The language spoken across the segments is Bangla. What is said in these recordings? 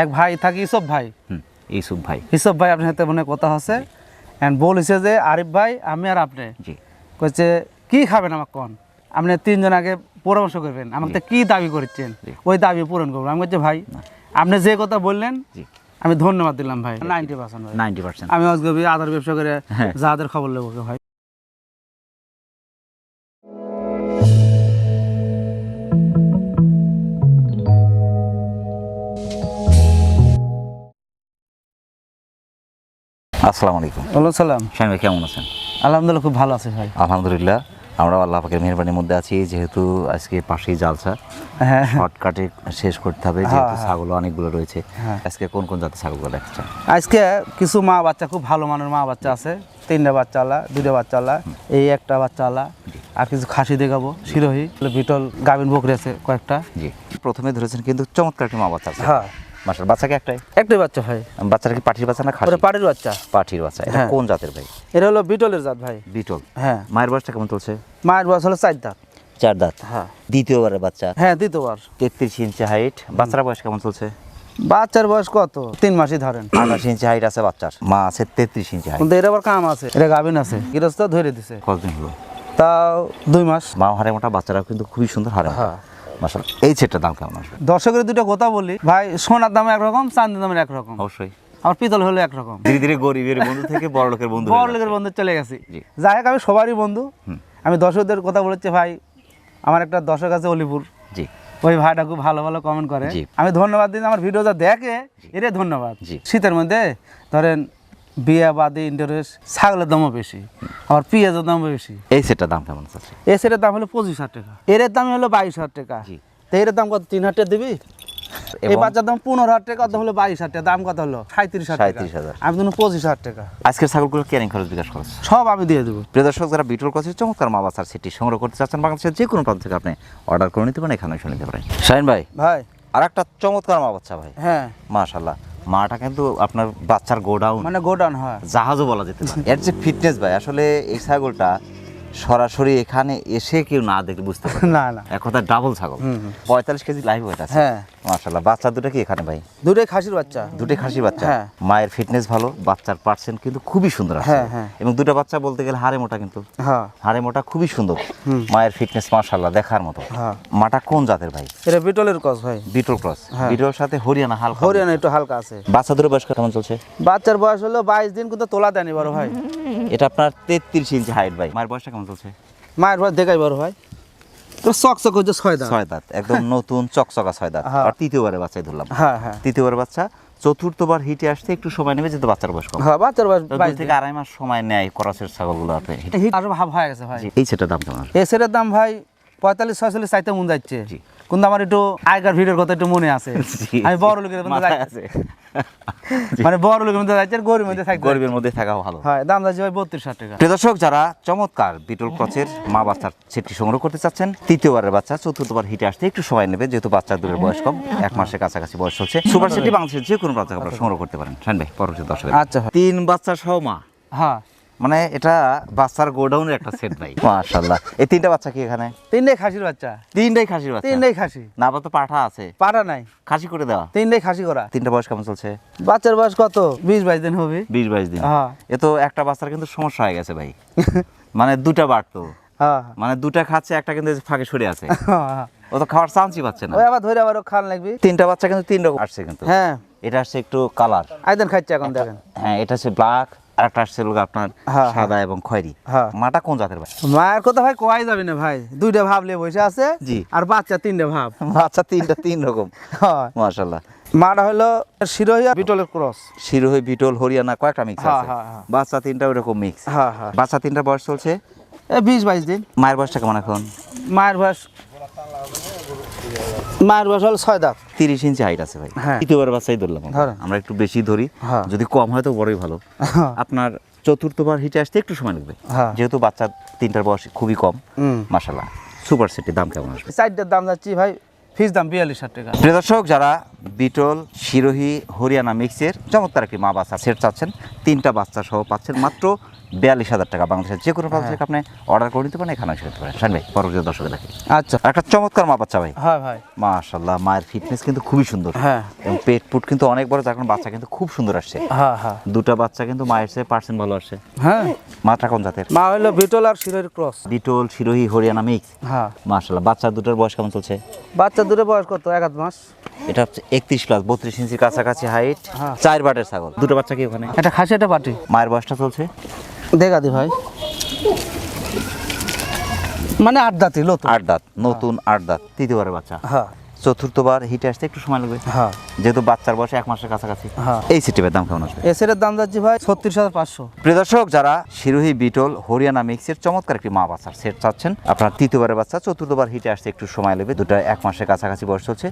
এক ভাই থাকি ইসব ভাই। ইউসুফ ভাই। ইসব ভাই আপনার সাথে মনে কথা হচ্ছে। এন্ড বলেছে যে আরিফ ভাই আমি আর আপনি। জি। কইছে কি খাবেন আমাকে কোন? আপনি তিনজন আগে পরামর্শ করবেন। আমাকে কি দাবি করছেন? ওই দাবি পূরণ করব। আমি বলছি ভাই আপনি যে কথা বললেন জি। আমি ধন্যবাদ দিলাম ভাই। নাইনটি পার্সেন্ট ভাই নাইনটি পার্সেন্ট আমি আজকে আধার ব্যবসা করে হ্যাঁ। যাদের খবর নেব ভাই। আসসালামু আলাইকুম। সালাম। ভাই কেমন আছেন? আলহামদুলিল্লাহ খুব ভালো আছে ভাই। আলহামদুলিল্লাহ আমরা আল্লাহ পাকের মেহরবানির মধ্যে আছি যেহেতু আজকে পাশেই জালসা। হ্যাঁ। শর্টকাটে শেষ করতে হবে যেহেতু হ্যাঁ। ছাগল অনেকগুলো রয়েছে। হ্যাঁ। আজকে কোন কোন জাতের ছাগলগুলো দেখছেন? আজকে কিছু মা বাচ্চা খুব ভালো মানের মা বাচ্চা আছে। তিনটা বাচ্চা আলা দুইটা বাচ্চা আলা এই একটা বাচ্চা আলা। আর কিছু খাসি দেখাবো শিরোহি বিটল গাভিন বকরি আছে কয়েকটা। জি। প্রথমে ধরেছেন কিন্তু চমৎকার একটি মা বাচ্চা আছে। হ্যাঁ। মাসার বাচ্চাকে একটাই? একটাই বাচ্চা ভাই। বাচ্চাটা কি পাঠির বাচ্চা না খাসি? ওটা পাটির বাচ্চা। পাঠির বাচ্চা এটা হ্যাঁ। কোন জাতের ভাই? এটা হলো বিটলের জাত ভাই। বিটল। হ্যাঁ। মায়ের বয়সটা কেমন চলছে? মায়ের বয়স হলো চার দাঁত। চার দাঁত। হ্যাঁ। দ্বিতীয়বারের বাচ্চা। হ্যাঁ দ্বিতীয়বার। তেত্রিশ ইঞ্চি হাইট। বাচ্চার বয়স কেমন চলছে? বাচ্চার বয়স কত? তিন মাসই ধরেন। আঠাশ ইঞ্চি হাইট আছে বাচ্চার। মা আছে তেত্রিশ ইঞ্চি হাইট। কিন্তু এর আবার কাম আছে। এটা গাভিন আছে। গৃহস্থ ধরে দিছে। কতদিন হলো? তাও দুই মাস। মা হারে মোটা বাচ্চারাও কিন্তু খুবই সুন্দর হারে হ্যাঁ। মাসাল এই সেটটার দাম কেমন আসবে? দর্শকের দুটো কথা বলি। ভাই সোনার দাম একরকম চাঁদের দামের একরকম। অবশ্যই। আমার পিতল হলো একরকম। ধীরে ধীরে গরিবের বন্ধু থেকে বড় লোকের বন্ধু বড় লোকের বন্ধু চলে গেছি। যাই হোক আমি সবারই বন্ধু। আমি দর্শকদের কথা বলেছি ভাই আমার একটা দর্শক আছে অলিপুর। জি। ওই ভাইটা খুব ভালো ভালো কমেন্ট করে। আমি ধন্যবাদ দিন আমার ভিডিও যা দেখে এরে ধন্যবাদ। শীতের মধ্যে ধরেন বিয়ে বাদে ইন্টারেস্ট ছাগলের দামও বেশি আবার পেঁয়াজের দামও বেশি। এই সেটটার দাম কেমন আছে এ সেটার দাম হলো পঁচিশ হাজার টাকা। এর দাম হলো বাইশ হাজার টাকা। তো এর দাম কত তিন হাজার টাকা দিবি? এই বাচ্চার দাম পনেরো হাজার টাকা কত হলো বাইশ হাজার টাকা দাম কত হলো? সাঁত্রিশ হাজার টাকা। 37,000 আমি দিন পঁচিশ হাজার টাকা। আজকের ছাগলগুলো ক্যারিং খরচ বিকাশ খরচ? সব আমি দিয়ে দেবো। প্রিয় দর্শক যারা বিটল ক্রসের চমৎকার মা বাচ্চার সেটি সংগ্রহ করতে চাচ্ছেন বাংলাদেশের যে কোনো প্রান্ত থেকে আপনি অর্ডার করে নিতে পারেন এখানে এসে নিতে পারেন। শাহিন ভাই ভাই। আর একটা চমৎকার মা বাচ্চা ভাই। হ্যাঁ। মাশাল্লাহ মাটা কিন্তু আপনার বাচ্চার গোডাউন। মানে গোডাউন হয়। জাহাজও বলা যেতে পারে। এর যে ফিটনেস ভাই আসলে এই ছাগলটা সরাসরি এখানে এসে কেউ না দেখলে বুঝতে পারে না না। এক কথা ডাবল ছাগল। পঁয়তাল্লিশ কেজি লাইভ ওয়েট আছে। হ্যাঁ। মাশাল্লাহ বাচ্চা দুটো কি এখানে ভাই? দুটোই খাসির বাচ্চা। দুটোই খাসি বাচ্চা? হ্যাঁ। মায়ের ফিটনেস ভালো বাচ্চার পার্সেন্ট কিন্তু খুবই সুন্দর আছে। হ্যাঁ, হ্যাঁ। এবং দুটো বাচ্চা বলতে গেলে হাড়ে মোটা কিন্তু। হাড়ে মোটা খুবই সুন্দর। মায়ের ফিটনেস মাশাল্লাহ দেখার মতো। মাটা কোন জাতের ভাই? এটা বিটলের কস ভাই। Beetle cross. হ্যাঁ। বিটল সাথে হরিয়ানা হালকা হরিয়ানা একটু হালকা আছে। বাচ্চা দুটো বয়স কেমন চলছে? বাচ্চার বয়স হলো বাইশ দিন কিন্তু তোলা দেয়নি বড় ভাই। এটা আপনার তেত্রিশ ইঞ্চি হাইট ভাই। মায়ের বয়সটা কেমন চলছে? মায়ের বয়স দেখাই বড় ভাই। তো চক চক হচ্ছে ছয় দাঁত। ছয় দাঁত একদম নতুন চকচকা ছয় দাঁত। হ্যাঁ। আর তৃতীয়বারের বাচ্চাই ধরলাম। হ্যাঁ হ্যাঁ। তৃতীয়বার বাচ্চা চতুর্থবার হিটে আসতে একটু সময় নেবে যেহেতু বাচ্চার বয়স কম। হ্যাঁ বাচ্চার বয়স দুই বাইশ থেকে আড়াই মাস সময় নেয় করসের ছাগলগুলো আপনি হিটে- আরও ভাব হয়ে গেছে ভাই। এই সেটার দাম কেমন? এই এ সেটের দাম ভাই পঁয়তাল্লিশ ছয়চল্লিশ চাইতে মন যাচ্ছে। জি। কিন্তু আমার একটু আগেকার ভিডিওর কথা একটু মনে আছে। আমি বড় লোকের মধ্যে আছে। মানে বড় লোকের মধ্যে যাচ্ছে গরিবের মধ্যে থাকতে গরিবের মধ্যে থাকা ভালো। হয় দাম যাচ্ছে ভাই বত্রিশ হাজার টাকা। প্রিয় দর্শক যারা চমৎকার বিটল ক্রচের মা বাচ্চার সেটটি সংগ্রহ করতে চাচ্ছেন তৃতীয়বারের বাচ্চা চতুর্থবার হিটে আসতে একটু সময় নেবে যেহেতু বাচ্চার দূরের বয়স কম এক মাসের কাছাকাছি বয়স চলছে। সুপার সেটটি বাংলাদেশের যে কোনো থেকে আপনারা সংগ্রহ করতে পারেন। শান ভাই পরবর্তী দর্শক আচ্ছা তিন বাচ্চা সহ মা। হ্যাঁ। মানে এটা বাচ্চার গোডাউনের একটা সেট ভাই। মাশাআল্লাহ। এই তিনটা বাচ্চা কি এখানে? তিনটাই খাসির বাচ্চা। তিনটাই খাসির বাচ্চা? তিনটাই খাসি। না বা তো পাঠা আছে। পাটা নাই। খাসি করে দেওয়া? তিনটাই খাসি করা। তিনটা বয়স কেমন চলছে? বাচ্চার বয়স কত? বিশ বাইশ দিন হবে। বিশ বাইশ দিন। হ্যাঁ। এ তো একটা বাচ্চার কিন্তু সমস্যা হয়ে গেছে ভাই। মানে দুটা বাড়তো হ্যাঁ। মানে দুটা খাচ্ছে একটা কিন্তু ফাঁকে সরে আছে। হ্যাঁ। ও তো খাওয়ার চান্সই পাচ্ছে না। ওই আবার ধরে আবার খান লাগবি তিনটা বাচ্চা কিন্তু তিন রকম আসছে কিন্তু। হ্যাঁ। এটা আসছে একটু কালার আইদেন খাচ্ছে এখন দেখেন। হ্যাঁ এটা হচ্ছে ব্ল্যাক আর একটা আসছে আপনার সাদা এবং খয়েরি। মাটা কোন জাতের ভাই? মায়ের কথা ভাই কোয়াই যাবে না ভাই? দুইটা ভাব নিয়ে বসে আছে জি। আর বাচ্চা তিনটা ভাব। বাচ্চা তিনটা তিন রকম। হয়। মাশাল্লাহ মাটা হলো শিরোহিয়া বিটলের ক্রস। শিরোহী বিটল হরিয়ানা কয়েকটা মিক্স হ্যাঁ, আছে। হ্যাঁ। বাচ্চা তিনটা ওইরকম মিক্স হ্যাঁ হ্যাঁ। বাচ্চা তিনটা বয়স চলছে? বিশ বাইশ দিন। মায়ের বয়সটা কেমন এখন? মায়ের বয়স মায়ের বয়স হলো ছয় দাঁত। তিরিশ ইঞ্চি হাইট আছে ভাই। দ্বিতীয়বার তৃতীয়বার বাচ্চাই ধরলাম আমরা। একটু বেশি ধরি। হ্যাঁ। যদি কম হয় তো বড়ই ভালো। হ্যাঁ। আপনার চতুর্থবার হিটে আসতে একটু সময় লাগবে। হ্যাঁ। যেহেতু বাচ্চার তিনটার বয়স খুবই কম। মাসাল্লাহ সুপার সেটের দাম কেমন আসবে? চারটার দাম যাচ্ছি ভাই ফিস দাম বিয়াল্লিশ হাজার টাকা। প্রিয় দর্শক যারা বিটল শিরোহী হরিয়ানা মিক্সের চমৎকার একটি মা বাচ্চা সেট চাচ্ছেন। তিনটা বাচ্চা সহ পাচ্ছেন মাত্র বিয়াল্লিশ হাজার টাকা। বাংলাদেশের যে কোনো বাচ্চা আপনি অর্ডার করে নিতে পারেন এখানে এসে নিতে পারেন। শান ভাই পরবর্তী দর্শকে দেখি আচ্ছা। একটা চমৎকার মা বাচ্চা ভাই। হ্যাঁ ভাই। মাশাল্লাহ মায়ের ফিটনেস কিন্তু খুবই সুন্দর। হ্যাঁ। এবং পেট পুট কিন্তু অনেক বড় যার কারণে বাচ্চা কিন্তু খুব সুন্দর আসছে। হ্যাঁ হ্যাঁ। দুটা বাচ্চা কিন্তু মায়ের চেয়ে পার্সেন্ট ভালো আসছে। হ্যাঁ। মাটা কোন জাতের। মা হইল বিটল আর শিরের ক্রস। বিটল শিরোহী হরিয়ানা মিক্স হ্যাঁ। মাশাল্লাহ বাচ্চা দুটোর বয়স কেমন চলছে? বাচ্চা দূরে বয়স কত? এক আধ মাস। এটা হচ্ছে একত্রিশ প্লাস বত্রিশ ইঞ্চির কাছাকাছি হাইট হ্যাঁ। চার বাটের ছাগল। দুটো বাচ্চা কি ওখানে? এটা খাসি এটা পাটি মায়ের বয়সটা চলছে? দেখা দি ভাই। মানে আট দাঁতই লো আট দাঁত নতুন আট দাঁত তৃতীয়বারের বাচ্চা। হ্যাঁ। চতুর্থবার হিটে আসতে একটু সময় লাগবে। হ্যাঁ। যেহেতু বাচ্চার বয়সে এক মাসের কাছাকাছি। হ্যাঁ। এই সিটিপের দাম কেমন আসবে? এসের দাম যাচ্ছে ভাই ছত্রিশ হাজার পাঁচশো। প্রিয় দর্শক যারা শিরোহী বিটল হরিয়ানা মিক্সের চমৎকার একটি মা বাচ্চার সেট চাচ্ছেন আপনার তৃতীয়বারের বাচ্চা চতুর্থবার হিটে আসতে একটু সময় লাগবে। দুটো এক মাসের কাছাকাছি বয়স চলছে।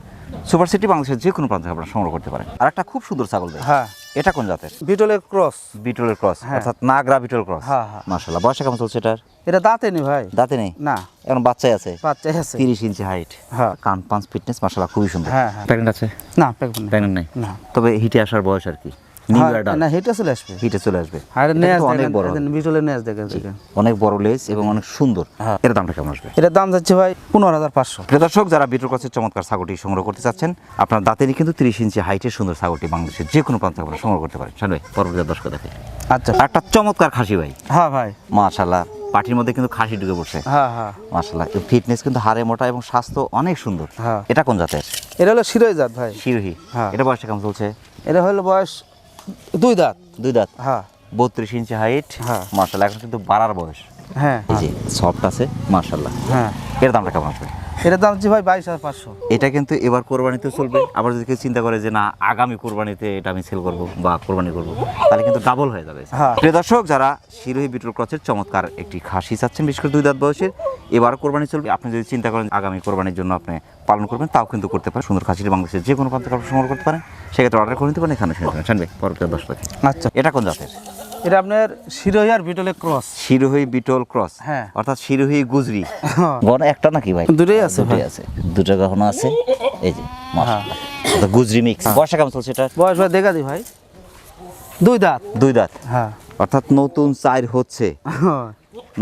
সুপার সিটি বাংলাদেশের যে কোনো প্রান্ত আপনারা সংগ্রহ করতে পারেন। আর একটা খুব সুন্দর ছাগল হ্যাঁ। এটা কোন জাতের? বিটলের ক্রস। বিটলের ক্রস হ্যাঁ। অর্থাৎ নাগরা বিটল ক্রস। হ্যাঁ, হ্যাঁ। মাশাআল্লাহ বয়স কেমন চলছে এটার? এটা দাঁতে নেই ভাই। দাঁতে নেই? না। এখন বাচ্চাই আছে? বাচ্চা আছে। তিরিশ ইঞ্চি হাইট হ্যাঁ। কান পাঁচ ফিটনেস মাশাআল্লাহ খুবই সুন্দর। হ্যাঁ, হ্যাঁ। প্রেগনেন্ট আছে? না প্রেগন্যান্ট না প্রেগনেন্ট নেই? না। তবে হিটে আসার বয়স আর কি। নিউ হ্যাঁ, অ্যাডাল্ট না হেটা চলে আসবে। হিটে চলে আসবে। আর নেজ অনেক বড়। বিটলের নেজ দেখেন দেখেন। অনেক বড় লেজ এবং অনেক সুন্দর। হ্যাঁ। এর দামটা কেমন আসবে? এটার দাম যাচ্ছে ভাই পনেরো হাজার পাঁচশো। দর্শক যারা বিটল ক্রসের চমৎকার ছাগলটি সংগ্রহ করতে চাচ্ছেন আপনার দাঁতেরই কিন্তু তিরিশ ইঞ্চি হাইটের সুন্দর ছাগলটি বাংলাদেশের যে কোনো প্রান্তে আপনারা সংগ্রহ করতে পারেন। শান পরবর্তী দর্শক দেখে। আচ্ছা। একটা চমৎকার খাসি ভাই। হ্যাঁ ভাই। মাশাল্লাহ পাটির মধ্যে কিন্তু খাসি ঢুকে পড়ছে। হ্যাঁ হ্যাঁ। ফিটনেস কিন্তু হাড়ে মোটা এবং স্বাস্থ্য অনেক সুন্দর। হ্যাঁ। এটা কোন জাতের? এটা হলো শিরোই জাত ভাই। শিরোহি। হ্যাঁ। এটা বয়সটা কেমন চলছে? এটা হলো বয়স দুই দাঁত। দুই দাঁত। হ্যাঁ। বত্রিশ ইঞ্চি হাইট হ্যাঁ। মার্শাল্লাহ এখন কিন্তু বাড়ার বয়স। হ্যাঁ। এই যে সফট আছে মার্শাল্লাহ হ্যাঁ। এর দামটা কেমন আসবে? এটার দাম হচ্ছে ভাই বাইশ হাজার পাঁচশো। এটা কিন্তু এবার কোরবানিতে চলবে। আবার যদি কেউ চিন্তা করে যে না আগামী কোরবানিতে এটা আমি সেল করব বা কোরবানি করব তাহলে কিন্তু ডাবল হয়ে যাবে। হ্যাঁ। প্রিয় দর্শক যারা শিরোহী বিটল ক্রসের চমৎকার একটি খাসি চাচ্ছেন বিশেষ করে দুই দাঁত বয়সের এবার কোরবানি চলবে। আপনি যদি চিন্তা করেন আগামী কোরবানির জন্য আপনি পালন করবেন তাও কিন্তু করতে পারেন। সুন্দর খাসির বাংলাদেশের যে কোনো প্রান্ত সংগ্রহ করতে পারেন সেক্ষেত্রে অর্ডার করে নিতে পারেন এখানে শুনতে পারেন শুনবে পরবর্তী দশ পাখি। আচ্ছা। এটা কোন জাতের? এটা আপনার শিরোই আর বিটলের ক্রস। Sirohi beetle cross. হ্যাঁ। অর্থাৎ শিরোহী গুজরি। গহন একটা নাকি ভাই? দুটোই আছে দুটোই ভাই। আছে। দুটো গহনা আছে। এই যে মাশাআল্লাহ। অর্থাৎ গুজরি মিক্স বয়সটা কেমন চলছে এটা বয়স ভাই দেখা দি ভাই। দুই দাঁত। দুই দাঁত। হ্যাঁ। অর্থাৎ নতুন চাইর হচ্ছে।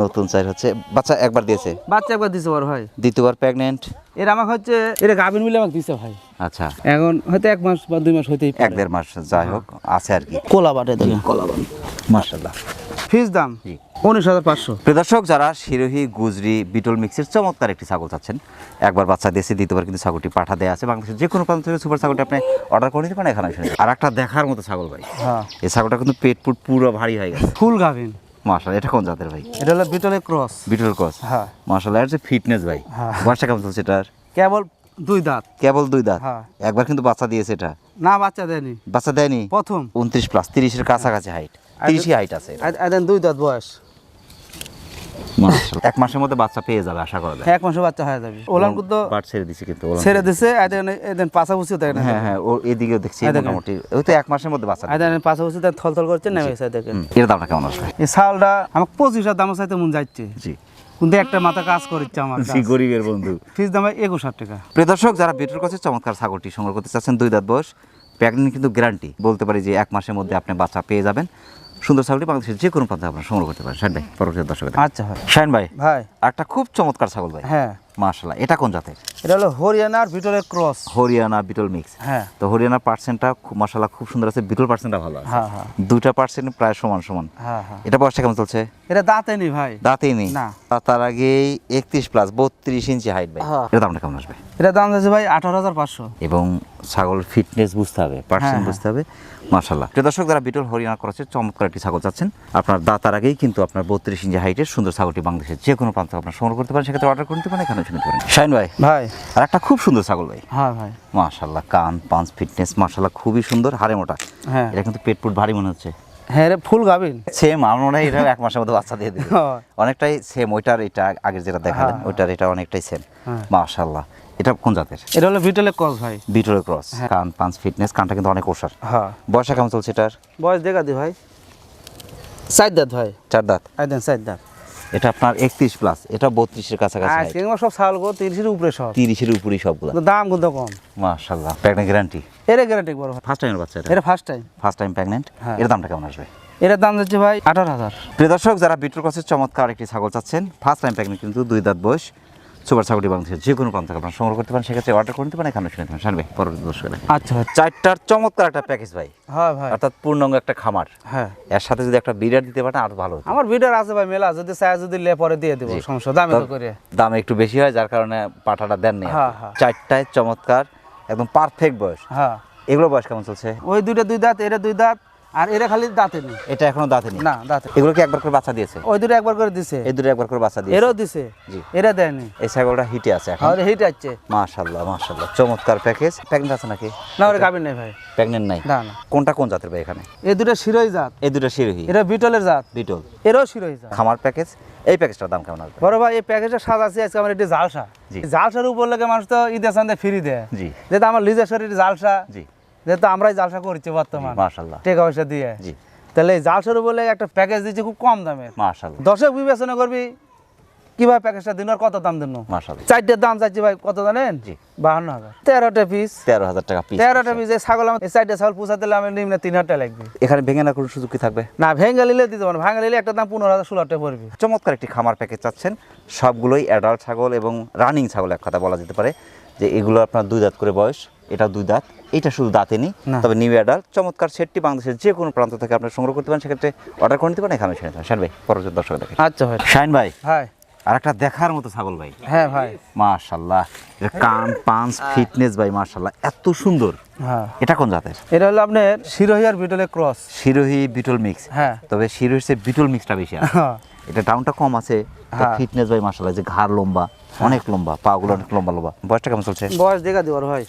নতুন চাই হচ্ছে। বাচ্চা একবার দিয়েছে? বাচ্চা একবার দিছে বড় ভাই। দ্বিতীয়বার প্রেগনেন্ট এর আমাকে হচ্ছে এটা গাভিন মিলে আমাকে দিছে ভাই। আচ্ছা। এখন হয়তো এক মাস বা দুই মাস হইতেই এক দেড় মাস যাই হোক আছে আর কি। কোলা বাটে দেখেন। কোলা বাটে। মার্শাল্লাহ ফিস দাম জি। উনিশ হাজার পাঁচশো। প্রিয় দর্শক যারা শিরোহী গুজরি বিটল মিক্সের চমৎকার একটি ছাগল চাচ্ছেন একবার বাচ্চা দিয়েছে দ্বিতীয়বার কিন্তু ছাগলটি পাঠা দেওয়া আছে বাংলাদেশের যে কোনো প্রান্ত থেকে সুপার ছাগলটি আপনি অর্ডার করে নিতে পারেন এখানে। আর একটা দেখার মতো ছাগল ভাই। হ্যাঁ। এই ছাগলটা কিন্তু পেট পুট পুরো ভারী হয়ে গেছে। ফুল গাভিন। মার্শাল এটা কোন জাতের ভাই? এটা হলো বিটল ক্রস। বিটল ক্রস? হ্যাঁ। মার্শাল এর যে ফিটনেস ভাই। হ্যাঁ। বয়সটা কেমন চলছে এটার? কেবল দুই দাঁত। কেবল দুই দাঁত? হ্যাঁ। একবার কিন্তু বাচ্চা দিয়েছে এটা? না বাচ্চা দেয়নি। বাচ্চা দেয়নি? প্রথম। উনত্রিশ প্লাস তিরিশের কাছাকাছি হাইট তিরিশই হাইট আছে আর দেন দুই দাঁত বয়স। মাশাআল্লাহ। এক মাসের মধ্যে বাচ্চা পেয়ে যাবে আশা করা যায়। এক মাসে বাচ্চা হয়ে যাবে। ওলান কিন্তু বাট ছেড়ে দিছে কিন্তু ওলান ছেড়ে দিছে এদেন এদেন দেখেন হ্যাঁ হ্যাঁ ও এদিকেও দেখছি মোটামুটি। ওই তো এক মাসের মধ্যে বাচ্চা দিবে। এদেন পাশা বুঝতে থল থল করছে নেমে গেছে দেখেন এর দামটা কেমন আসবে? এই আমাকে পঁচিশ হাজার দাম চাইতে মন যাচ্ছে জি। কিন্তু একটা মাথা কাজ করছে আমার জি গরিবের বন্ধু। ফিস দাম একুশ হাজার টাকা। প্রিয় দর্শক যারা বিটুর কাছে চমৎকার ছাগলটি সংগ্রহ করতে চাচ্ছেন দুই দাঁত বয়স। প্রেগনেন্ট কিন্তু গ্যারান্টি। বলতে পারি যে এক মাসের মধ্যে আপনি বাচ্চা পেয়ে যাবেন। সুন্দর ছাগলটি বাংলাদেশের যে কোনো প্রান্তে আপনার সংগ্রহ করতে পারেন। শাইন ভাই পরবর্তী দর্শক আচ্ছা ভাই। শাইন ভাই ভাই একটা খুব চমৎকার ছাগল ভাই। হ্যাঁ। মাশাল্লাহ এটা কোন জাতের? এটা হলো হরিয়ানা আর বিটলের ক্রস। হরিয়ানা বিটল মিক্স। হ্যাঁ। তো হরিয়ানা পার্সেন্টটা মাশাল্লাহ খুব সুন্দর আছে বিটল পার্সেন্টটা ভালো আছে। হ্যাঁ হ্যাঁ। দুইটা পার্সেন্ট প্রায় সমান সমান। হ্যাঁ হ্যাঁ। এটা বয়সটা কেমন চলছে? এটা দাঁতে নি ভাই। নেই? না। তার আগেই একত্রিশ প্লাস বত্রিশ ইঞ্চি হাইট ভাই। হ্যাঁ। এর দামটা কেমন আসবে? এটা দাম যাচ্ছে ভাই আঠারো হাজার পাঁচশো। এবং ছাগল ফিটনেস বুঝতে হবে পার্সেন্ট হ্যাঁ। বুঝতে হবে। মাশাল্লাহ প্রিয় দর্শক যারা বিটল হরিয়ানা করেছে চমৎকার একটি ছাগল চাচ্ছেন। আপনার দাঁতার আগেই কিন্তু আপনার বত্রিশ ইঞ্চি হাইটের সুন্দর ছাগলটি বাংলাদেশের যে কোনো প্রান্ত আপনার সংগ্রহ করতে পারেন সেক্ষেত্রে অর্ডার করতে পারেন এখানে। শুনতে পারেন শাইন ভাই ভাই। আর একটা খুব সুন্দর ছাগল ভাই। হ্যাঁ ভাই। মাশাল্লাহ কান পাঁচ ফিটনেস মাশাল্লাহ খুবই সুন্দর হাড়ে মোটা। হ্যাঁ। এটা কিন্তু পেট পুট ভারী মনে হচ্ছে। হ্যাঁ রে ফুল গাভিন। সেম আমার মনে হয় এটা এক মাসের মধ্যে বাচ্চা দিয়ে দিবে। হ্যাঁ। অনেকটাই সেম ওইটার এটা আগের যেটা দেখালেন হ্যাঁ। ওইটার এটা অনেকটাই সেম হ্যাঁ। মাশাল্লাহ এটা কোন জাতের? এটা হলো বিটলের ক্রস ভাই। বিটলের ক্রস কান পাঁচ ফিটনেস কানটা কিন্তু অনেক ওষার। হ্যাঁ। বয়সটা কেমন চলছে এটার? বয়স দেখা দি ভাই। চার দাঁত ভাই। চার দাঁত? দেন চার দাঁত। এটা আপনার একত্রিশ প্লাস এটা বত্রিশের কাছাকাছি আজকে সব ছাগল গো তিরিশের উপরে সব। তিরিশের উপরেই সবগুলো। দাম কিন্তু কম। মাশাল্লাহ প্রেগনেন্ট গ্যারান্টি এর গ্যারান্টি বড়। ফার্স্ট টাইমের বাচ্চা এটা? এটা first time first time pregnant. এর দামটা কেমন আসবে? এটার দাম যাচ্ছে ভাই আঠারো হাজার। প্রিয় দর্শক যারা বিটর ক্রসের চমৎকার একটি ছাগল চাচ্ছেন ফার্স্ট টাইম প্রেগনেন্ট কিন্তু দুই দাঁত বয়স। সুপার ছাগলটি বাংলাদেশের যে কোনো প্রান্ত থেকে আপনারা সংগ্রহ করতে পারেন সেক্ষেত্রে অর্ডার করে নিতে পারেন এখানে শুনে দেবেন শানবে পরবর্তী দর্শক আচ্ছা চারটার চমৎকার একটা প্যাকেজ ভাই। হ্যাঁ ভাই। অর্থাৎ পূর্ণাঙ্গ একটা খামার। হ্যাঁ। এর সাথে যদি একটা বিডার দিতে পারেন আরও ভালো আমার বিডার আছে ভাই মেলা। যদি চাই যদি লে পরে দিয়ে দেবো। সমস্যা দামি তো করে। দাম একটু বেশি হয় যার কারণে পাঠাটা দেননি আপনি। হ্যাঁ, হ্যাঁ। চারটায় চমৎকার একদম পারফেক্ট বয়স। হ্যাঁ। এগুলো বয়স কেমন চলছে? ওই দুইটা দুই দাঁত এটা দুই দাঁত আর এরা খালি দাঁতে নেই। এটা এখনও দাঁতে নেই। না দাঁতে এগুলো কি একবার করে বাচ্চা দিয়েছে? ওই দুটো একবার করে দিছে। এই দুটো একবার করে বাচ্চা দিয়েছে। এরও দিছে। জি। এরা দেয়নি। এই ছাগলটা হিটে আছে এখন। আর হিট আছে। মাশাল্লাহ মাশাল্লাহ চমৎকার প্যাকেজ প্রেগনেন্ট আছে নাকি? না ওরা গাবিন নেই ভাই। প্রেগনেন্ট নাই? না না। কোনটা কোন জাতের ভাই এখানে? এই দুটো শিরোই জাত। এই দুটো শিরোহী। এরা বিটলের জাত। বিটল। এরও শিরোই জাত। খামার প্যাকেজ এই প্যাকেজটার দাম কেমন আসবে? বড় ভাই এই প্যাকেজটা সাজাচ্ছি আজকে আমার এটি জালসা। জি। জালসার উপর লেগে মানুষ তো ঈদের সান্দে ফ্রি দেয়। জি। যেহেতু আমার লিজের শরীর জালসা। জি। যেহেতু আমরাই জালসা করছি বর্তমান। মাশাল্লাহ টাকা পয়সা দিয়ে। জি। তাহলে এই জালসার লেগে একটা প্যাকেজ দিচ্ছে খুব কম দামে মাশাল্লাহ দর্শক বিবেচনা করবি কীভাবে প্যাকেজটা দিন আর কত দাম দিন? মাশাল্লাহ চারটের দাম চাইছি ভাই কত জানেন? জি। বাহান্ন হাজার। তেরোটা পিস তেরো হাজার টাকা পিস তেরোটা পিস। এই ছাগল এই চারটে ছাগল পুষাতে হলে আমি নিম্নে তিন হাজার টাকা লাগবে। এখানে ভেঙে না কোনো সুযোগ কি থাকবে? না ভেঙ্গে নিলে দিতে পারব ভাঙা নিলে একটা দাম পনেরো হাজার ষোলো টাকা পড়বে। চমৎকার একটি খামার প্যাকেজ চাচ্ছেন। সবগুলোই অ্যাডাল্ট ছাগল এবং রানিং ছাগল এক কথা বলা যেতে পারে যে এগুলো আপনার দুই দাঁত করে বয়স। এটা দুই দাঁত এটা শুধু দাঁতে নেই। তবে নিউ অ্যাডাল্ট চমৎকার সেটটি বাংলাদেশের যে কোনো প্রান্ত থেকে আপনার সংগ্রহ করতে পারেন সেক্ষেত্রে অর্ডার করে নিতে পারেন এখানে শুনে শাইন ভাই পরবর্তী দর্শক দেখেন আচ্ছা ভাই। শাইন ভাই হ্যাঁ আর একটা দেখার মতো ছাগল ভাই। হ্যাঁ ভাই। মাশাল্লাহ এটা কান পাঞ্চ ফিটনেস ভাই মাশাল্লাহ এত সুন্দর। হ্যাঁ। এটা কোন জাতের? এটা হলো আপনার আর বিটলের ক্রস। Sirohi beetle mix. হ্যাঁ। তবে শিরোহির চেয়ে বিটল মিক্সটা বেশি আছে। হ্যাঁ। এটা ডাউনটা কম আছে হ্যাঁ। ফিটনেস ভাই মাশাল্লাহ যে ঘাড় লম্বা অনেক লম্বা পাগুলো অনেক লম্বা লম্বা। বয়সটা কেমন চলছে? বয়স দেখা দিবার ভাই।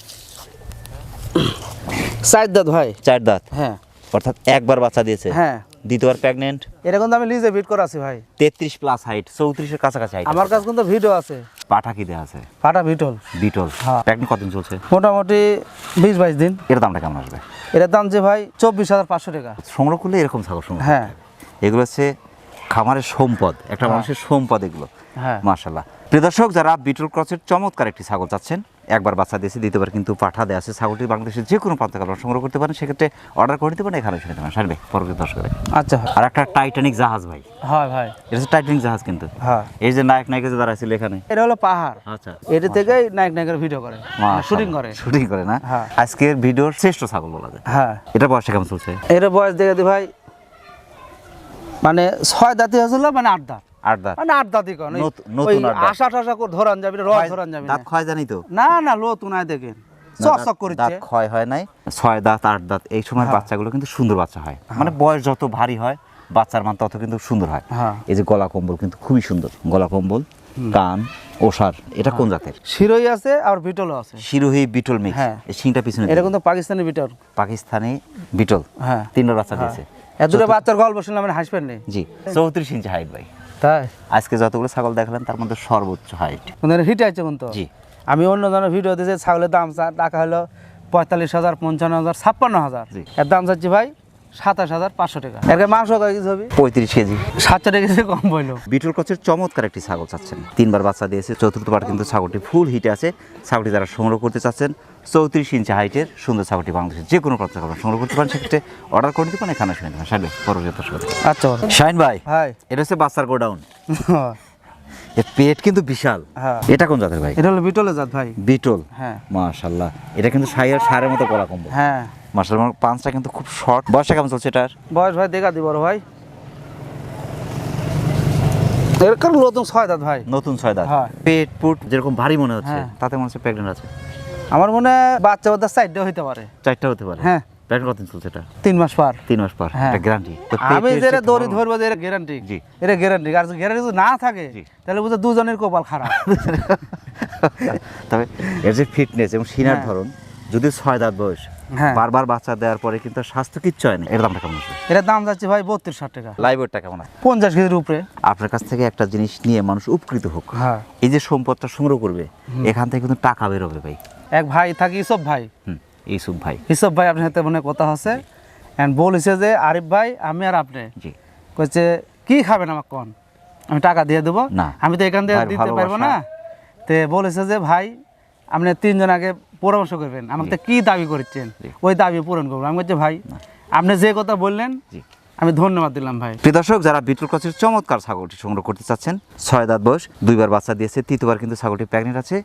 চার দাঁত ভাই। চার দাঁত? হ্যাঁ। অর্থাৎ একবার বাচ্চা দিয়েছে? হ্যাঁ। দ্বিতীয়বার প্রেগনেন্ট এরকম তো আমি লিজে বিট করে আছি ভাই। তেত্রিশ প্লাস হাইট চৌত্রিশের কাছাকাছি হাইট আমার কাছে কিন্তু ভিডিও আছে। পাঠা কি দেওয়া আছে? ফাটা বিটল বিটল হ্যাঁ। প্রেগনেন্ট কতদিন চলছে? মোটামুটি বিশ বাইশ দিন। এর দামটা কেমন আসবে? এটার দাম যে ভাই চব্বিশ হাজার পাঁচশো টাকা। সংগ্রহ করলে এরকম ছাগল সংগ্রহ হ্যাঁ। এগুলো হচ্ছে খামারের সম্পদ। একটা মানুষের সম্পদ এগুলো। হ্যাঁ। মাশাল্লাহ প্রিয় দর্শক যারা বিটল ক্রসের চমৎকার একটি ছাগল চাচ্ছেন একবার বাচ্চা দিয়েছে দ্বিতীয়বার কিন্তু পাঠা দেওয়া আছে। ছাগলটি বাংলাদেশের যে কোনো প্রান্ত থেকে আপনারা সংগ্রহ করতে পারেন সেক্ষেত্রে অর্ডার করে দিতে পারেন এখানে শুনে দেবেন। সারবে পরবর্তী দর্শক আচ্ছা আর একটা টাইটানিক জাহাজ ভাই। হয় ভাই। এটা হচ্ছে টাইটানিক জাহাজ কিন্তু। হ্যাঁ। এই যে নায়ক নায়িকা যে দাঁড়াইছিল এখানে। এটা হলো পাহাড়। আচ্ছা। এটা থেকেই নায়ক নায়কের ভিডিও করে। শুটিং করে। শুটিং করে না? হ্যাঁ। আজকের ভিডিওর শ্রেষ্ঠ ছাগল বলা যায়। হ্যাঁ। এটা বয়সটা কেমন চলছে? এর বয়স দেখে দি ভাই মানে ছয় দাঁতি হয়েছিল মানে আট দাঁত। আট দাঁত মানে আট দাঁতই কন নতুন- নতুন আট দাঁত। আশা টাশা করে ধরান যাবে রস ধরান যাবে দাঁত ক্ষয় জানি তো। না না লো তুনায় দেখেন। না, চক দাঁত- চক করছে দাঁত ক্ষয় হয় নাই। ছয় দাঁত আট দাঁত এই সময় হ্যাঁ। বাচ্চাগুলো কিন্তু সুন্দর বাচ্চা হয়। মানে বয়স যত ভারী হয় বাচ্চার মান তত কিন্তু সুন্দর হয়। হ্যাঁ। এই যে গলা কম্বল কিন্তু খুবই সুন্দর। গলা কম্বল কান ওষার এটা কোন জাতের? শিরোই আছে আর বিটলও আছে। শিরোহি বিটল মিক্স হ্যাঁ। শিংটা পিছনে এটা কিন্তু পাকিস্তানি বিটল। পাকিস্তানি বিটল। হ্যাঁ। তিনটা বাচ্চা দিয়েছে। এত বাচ্চার গল্প শুনলাম মানে হাসবেন নেই জি। চৌত্রিশ ইঞ্চি হাইট ভাই। তাই? আজকে যতগুলো ছাগল দেখলেন তার মধ্যে সর্বোচ্চ হাইট হিট আছে কিন্তু জি। আমি অন্য ধরনের ভিডিও দিয়েছি ছাগলের দাম চা- টাকা হলো পঁয়তাল্লিশ হাজার পঞ্চান্ন হাজার ছাপ্পান্ন হাজার। এর দাম চাচ্ছি ভাই সাতাশ হাজার পাঁচশো টাকা। এর মাংস কয় কেজি হবে? পঁয়ত্রিশ কেজি। সাতশো টাকা কেজি কম বলল বিটল কচের চমৎকার একটি ছাগল চাচ্ছেন। তিনবার বাচ্চা দিয়েছে চতুর্থবার কিন্তু ছাগলটি ফুল হিটে আছে। ছাগলটি যারা সংগ্রহ করতে চাচ্ছেন চৌত্রিশ ইঞ্চি হাইটের সুন্দর ছাগলটি বাংলাদেশের যে কোনো প্রান্ত আপনারা সংগ্রহ করতে পারেন। সেক্ষেত্রে অর্ডার করে দিতে পারেন এখানে পরবর্তী আচ্ছা ভাই হাই এটা হচ্ছে বাচ্চার গোডাউন। এর পেট কিন্তু বিশাল। হ্যাঁ। এটা কোন জাতের ভাই? এটা হলো বিটলের জাত ভাই। বিটল। হ্যাঁ। মাশাল্লাহ এটা কিন্তু সাইয়ার সারের মতো গলা কম্বল। হ্যাঁ। মাশাল্লাহ পাঁচটা কিন্তু খুব শর্ট বয়সটা কেমন চলছে এটার? বয়স ভাই দেখা দিব ভাই। এরকম নতুন ছয় দাঁত ভাই। নতুন ছয় দাঁত। পেট পুট যেরকম ভারী মনে হচ্ছে হ্যাঁ। তাতে মনে হচ্ছে প্রেগনেন্ট আছে। আমার মনে হয় বাচ্চা বাচ্চা হইতে পারে। চারটা হতে পারে? হ্যাঁ। প্রেগনেন্ট কতদিন চলছে এটা? তিন মাস পার। তিন মাস পর। এটা গ্যারান্টি আমি যেটা দড়ি ধরবো যে এটা গ্যারান্টি জি। এটা গ্যারান্টি আর গ্যারান্টি যদি না থাকে তাহলে বুঝে দুজনের কপাল খারাপ। তবে এর যে ফিটনেস এবং সিনার হ্যাঁ। ধরন যদি ছয় দাঁত বয়স বারবার বাচ্চা দেওয়ার পরে কিন্তু স্বাস্থ্য কিচ্ছু হয় না। এর দামটা কেমন আছে এটার দাম যাচ্ছে ভাই বত্রিশ ষাট টাকা। লাইভ ওয়েটটা কেমন আছে পঞ্চাশ কেজির উপরে। আপনার কাছ থেকে একটা জিনিস নিয়ে মানুষ উপকৃত হোক। হ্যাঁ। এই যে সম্পদটা সংগ্রহ করবে এখান থেকে কিন্তু টাকা বেরোবে ভাই। এক ভাই থাকি ইসব ভাই। হুম এইসব ভাই। ইসব ভাই আপনার সাথে মনে হয় কথা হচ্ছে। এন্ড বলেছে যে আরিফ ভাই আমি আর আপনি। জি। কইছে কি খাবেন আমার কোন? আমি টাকা দিয়ে দেবো। না। আমি তো এখান থেকে দিতে পারব না। তে বলেছে যে ভাই আপনি তিনজন আগে পরামর্শ করবেন। আমাকে কি দাবি করছেন? ওই দাবি পূরণ করব। আমি বলছি ভাই আপনি যে কথা বললেন। আমি ধন্যবাদ দিলাম ভাই। প্রিয় দর্শক যারা বিটল ক্রসের চমৎকার ছাগলটি সংগ্রহ করতে চাচ্ছেন ছয় দাঁত বয়স দুইবার বাচ্চা দিয়েছে তৃতীয়বার কিন্তু ছাগলটি প্রেগনেন্ট আছে।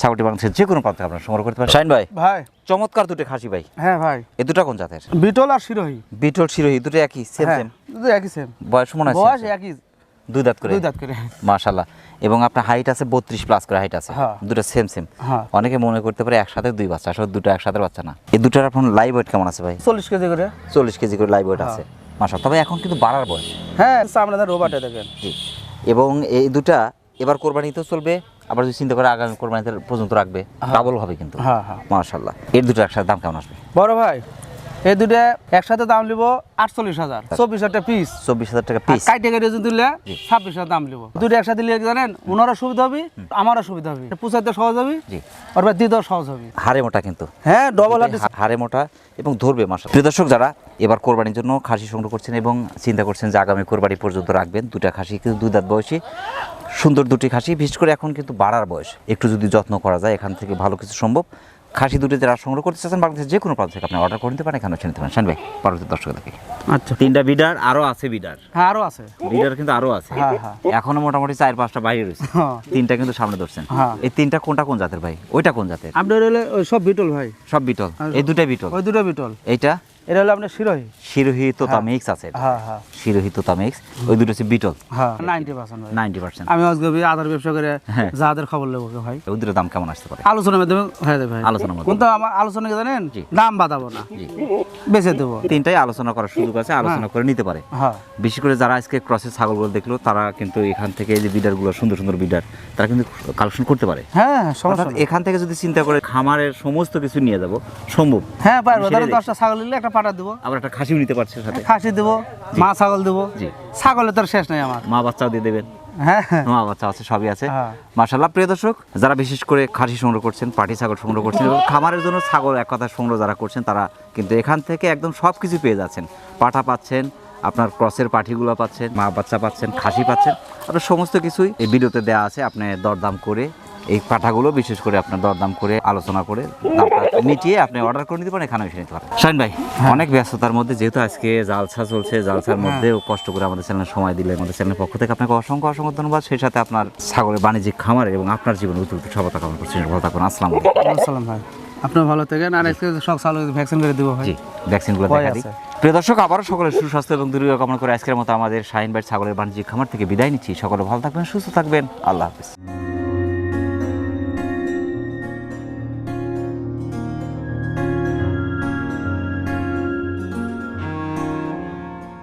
ছাগলটি বাংলাদেশের যে কোনো প্রান্তে আপনারা সংগ্রহ করতে পারেন। শাইন ভাই ভাই। চমৎকার দুটো খাসি ভাই। হ্যাঁ ভাই। এ দুটা কোন জাতের? বিটল আর শিরোহী। বিটল শিরোহী দুটো একই সেম হ্যাঁ সেম দুটো একই সেম বয়স মনে হয় বয়স? একই। দুই দাঁত করে। দুই দাঁত করে। মাশাল্লাহ এবং আপনার হাইট আছে বত্রিশ প্লাস করে হাইট আছে। হ্যাঁ। দুটো সেম সেম হ্যাঁ। অনেকে মনে করতে পারে একসাথে দুই বাচ্চা আসলে দুটো একসাথে বাচ্চা না। এই দুটার আপনার লাইভ ওয়েট কেমন আছে ভাই? চল্লিশ কেজি করে। চল্লিশ কেজি করে লাইভ ওয়েট আছে। মাশাল তবে এখন কিন্তু বাড়ার বয়স। হ্যাঁ আপনাদের রোবাটে দেখেন। জি। এবং এই দুটা এবার কোরবানিতেও চলবে আবার যদি চিন্তা করে আগামী কোরবানিতে পর্যন্ত রাখবে ডাবল হবে কিন্তু। হ্যাঁ হ্যাঁ। মাশাল্লাহ এর দুটো একসাথে দাম কেমন আসবে? বড় ভাই এই দুটো একসাথে দাম নিব আটচল্লিশ হাজার। চব্বিশ হাজার পিস চব্বিশ হাজার টাকা পিস কাইটে কেটে যদি দিলে ছাব্বিশ হাজার দাম নিব দুটো একসাথে নিলে জানেন ওনারও সুবিধা হবে আমারও সুবিধা হবে। পুষাইতে সহজ হবে জি। আর দিতেও সহজ হবে। হাড়ে মোটা কিন্তু। হ্যাঁ ডবল হাট হা- হাড়ে মোটা এবং ধরবে মাসা প্রিয় দর্শক যারা এবার কোরবানির জন্য খাসি সংগ্রহ করছেন এবং চিন্তা করছেন যে আগামী কোরবানি পর্যন্ত রাখবেন দুটা খাসি কিন্তু দুই দাঁত বয়সী। সুন্দর দুটি খাসি বিশেষ করে এখন কিন্তু বাড়ার বয়স। একটু যদি যত্ন করা যায় এখান থেকে ভালো কিছু সম্ভব। খাসি দুটি যারা সংগ্রহ করতে চাচ্ছেন বাংলাদেশের যে কোনো প্রান্ত থেকে আপনি অর্ডার করে নিতে পারেন। এখানে শুনতে নিতে পারেন। শান ভাই পরবর্তী দর্শক থেকে আচ্ছা। তিনটা বিডার আরও আছে বিডার। হ্যাঁ আরও আছে। বিডার কিন্তু আরও আছে। হ্যাঁ হ্যাঁ। এখনও মোটামুটি চার পাঁচটা বাইরে রয়েছে। হ্যাঁ। তিনটা কিন্তু সামনে ধরছেন। এই তিনটা কোনটা কোন জাতের ভাই? ওইটা কোন জাতের? আপনার সব বিটল ভাই। সব বিটল। এই দুটা বিটল। ওই দুটো বিটল। এইটা? এটা হলো আপনার শিরোহী। শিরোহি তোতা মিক্স আছে। হ্যাঁ হ্যাঁ। শিরোহি তোতা মিক্স ওই দুটো হচ্ছে বিটল। হ্যাঁ। Ninety percent ninety percent. আমি আজকে আধার ব্যবসা করে হ্যাঁ। যাদের খবর নেব ভাই। ওই দুটোর দাম কেমন আসতে পারে? আলোচনার মাধ্যমে হয়ে যাবে ভাই। আলোচনার মাধ্যমে। কিন্তু আমার আলোচনা কি জানেন? দাম না। জি। বেঁচে দেবো। তিনটাই আলোচনা করার সুযোগ আছে আলোচনা করে নিতে পারে। হ্যাঁ। বিশেষ করে যারা আজকে ক্রসের ছাগলগুলো দেখল তারা কিন্তু এখান থেকে এই যে বিডারগুলো সুন্দর সুন্দর বিডার তারা কিন্তু কালেকশন করতে পারে। হ্যাঁ এখান থেকে যদি চিন্তা করে খামারের সমস্ত কিছু নিয়ে যাব সম্ভব। হ্যাঁ পারব। দশটা ছাগল নিলে একটা পাঠা দেবো। আবার একটা খাসিও নিতে পারছে সাথে। খাসি দেবো মা ছাগল দেবো। জি। ছাগলের তোর শেষ নাই আমার। মা বাচ্চাও দিয়ে দেবেন। হ্যাঁ হ্যাঁ। মা বাচ্চা আছে সবই আছে। হ্যাঁ। মার্শাল্লাহ প্রিয় দর্শক যারা বিশেষ করে খাসি সংগ্রহ করছেন পাটি ছাগল সংগ্রহ করছেন খামারের জন্য ছাগল এক কথা সংগ্রহ যারা করছেন তারা কিন্তু এখান থেকে একদম সব কিছু পেয়ে যাচ্ছেন। পাঠা পাচ্ছেন আপনার ক্রসের পাঠিগুলো পাচ্ছেন মা বাচ্চা পাচ্ছেন খাসি পাচ্ছেন। আপনার সমস্ত কিছুই এই ভিডিওতে দেওয়া আছে আপনি দরদাম করে এই পাঠাগুলো বিশেষ করে আপনার দরদাম করে আলোচনা করে দামটা মিটিয়ে আপনি অর্ডার করে নিতে পারেন এখানে এসে নিতে পারেন। শাহিন ভাই অনেক ব্যস্ততার মধ্যে যেহেতু আজকে জালসা চলছে জালসার মধ্যেও কষ্ট করে আমাদের চ্যানেল সময় দিলে আমাদের চ্যানেলের পক্ষ থেকে আপনাকে অসংখ্য অসংখ্য ধন্যবাদ। সেই সাথে আপনার ছাগলের বাণিজ্যিক খামার এবং আপনার জীবনে উত্তর সফলতা কামনা করছি। ভালো থাকুন আসসালাম আসসালাম ভাই আপনি ভালো থাকেন। আর আজকে সব ছাগল ভ্যাকসিন করে দেবো ভাই। জি ভ্যাকসিনগুলো ভয় দেখা দিই প্রিয় দর্শক আবারও সকলের সুস্বাস্থ্য এবং দূরীয় কামনা করে আজকের মতো আমাদের শাহিন ভাই ছাগলের বাণিজ্যিক খামার থেকে বিদায় নিচ্ছি। সকলে ভালো থাকবেন সুস্থ থাকবেন। আল্লাহ হাফিজ।